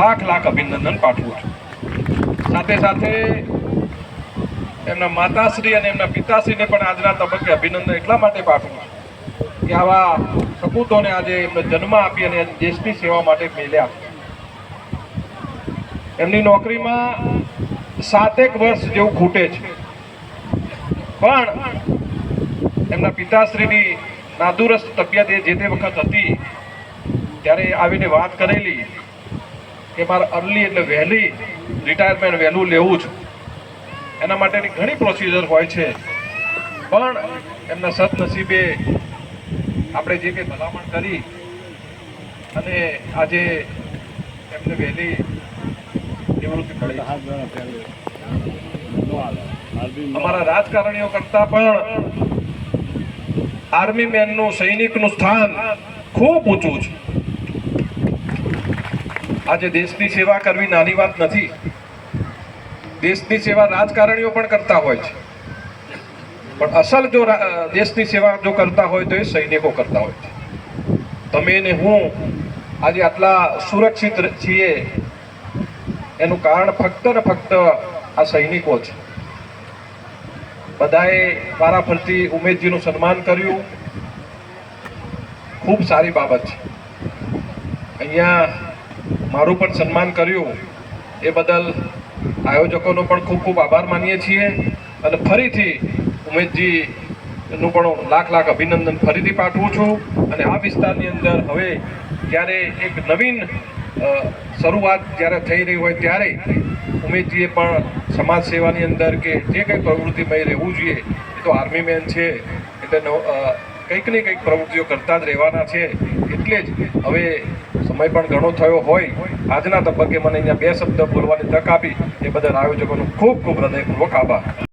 લાખ લાખ અભિનંદન પાઠવું છું. સાથે સાથે એમના માતાશ્રી અને એમના પિતાશ્રીને પણ આજના તબક્કે અભિનંદન એટલા માટે પાઠવું છું કે આવા સપૂતોને આજે એમને જન્મ આપી અને દેશની સેવા માટે મેલ્યા એમની નોકરીમાં સાતેક વર્ષ જેવું ખૂટે છે. પણ એમના પિતાશ્રીની નાદુરસ્ત તબિયત એ જે તે વખત હતી, ત્યારે આવીને વાત કરેલી કે મારે અર્લી એટલે વહેલી રિટાયરમેન્ટ વહેલું લેવું છે. એના માટેની ઘણી પ્રોસિજર હોય છે. પણ એમના સદનસીબે આપણે જે કંઈ ભલામણ કરી અને આજે એમને વહેલી નિવૃત્તિ મળી. અમારા રાજકારણીઓ કરતા પણ આર્મી મેનનું સૈનિકનું સ્થાન ખૂબ ઊંચું છે. આજે દેશની સેવા કરવી નાની વાત નથી. દેશની સેવા રાજકારણીઓ પણ કરતા હોય છે. પણ અસલ જો દેશની સેવા જો કરતા હોય તો એ સૈનિકો કરતા હોય છે. તમે ને હું આજે આટલા સુરક્ષિત છીએ. એનું કારણ ફક્ત ને ફક્ત આ સૈનિકો છે. બધાએ વારાફરતી ઉમેદજીનું સન્માન કર્યું. ખૂબ સારી બાબત છે. અહીંયા મારું પણ સન્માન કર્યું. એ બદલ આયોજકોનો પણ ખૂબ ખૂબ આભાર માનીએ છીએ. અને ફરીથી ઉમેશજી નું પણ લાખ લાખ અભિનંદન ફરીથી પાઠવું છું. અને આ વિસ્તારની અંદર હવે જ્યારે એક નવીન શરૂઆત જ્યારે થઈ રહી હોય ત્યારે ઉમેશજીએ પણ સમાજ સેવાની અંદર કે જે કંઈ પ્રવૃત્તિમય રહેવું જોઈએ, એ તો આર્મી મેન છે, એટલે કંઈક ને કંઈક પ્રવૃત્તિઓ કરતા જ રહેવાના છે. એટલે જ હવે સમય પણ ઘણો થયો હોય, આજના તબક્કે મને અહીંયા બે શબ્દ બોલવાની તક આપી. એ બદલ આયોજકોનો ખૂબ ખૂબ હૃદયપૂર્વક આભાર.